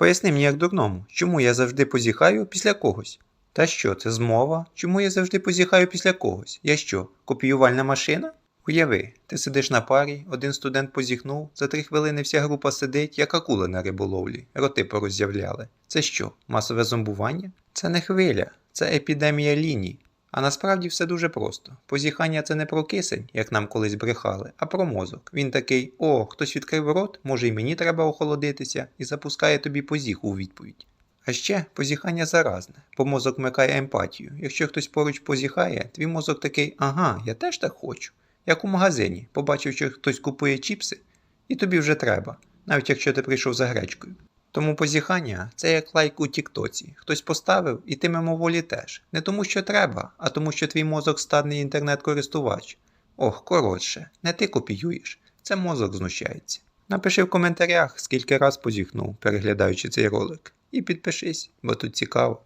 Поясни мені як дурному, чому я завжди позіхаю після когось? Та що, це змова? Чому я завжди позіхаю після когось? Я що, копіювальна машина? Уяви, ти сидиш на парі, один студент позіхнув, за три хвилини вся група сидить, як акули на риболовлі, роти пороззявляли. Це що, масове зомбування? Це не хвиля, це епідемія ліній. А насправді все дуже просто. Позіхання це не про кисень, як нам колись брехали, а про мозок. Він такий: о, хтось відкрив рот, може і мені треба охолодитися, і запускає тобі позіху у відповідь. А ще позіхання заразне, бо мозок вмикає емпатію. Якщо хтось поруч позіхає, твій мозок такий, ага, я теж так хочу. Як у магазині, побачив, що хтось купує чіпси, і тобі вже треба, навіть якщо ти прийшов за гречкою. Тому позіхання це як лайк у Тіктоці. Хтось поставив, і ти мимоволі теж. Не тому, що треба, а тому, що твій мозок стадний інтернет-користувач. Ох, коротше, не ти копіюєш, це мозок знущається. Напиши в коментарях, скільки раз позіхнув, переглядаючи цей ролик. І підпишись, бо тут цікаво.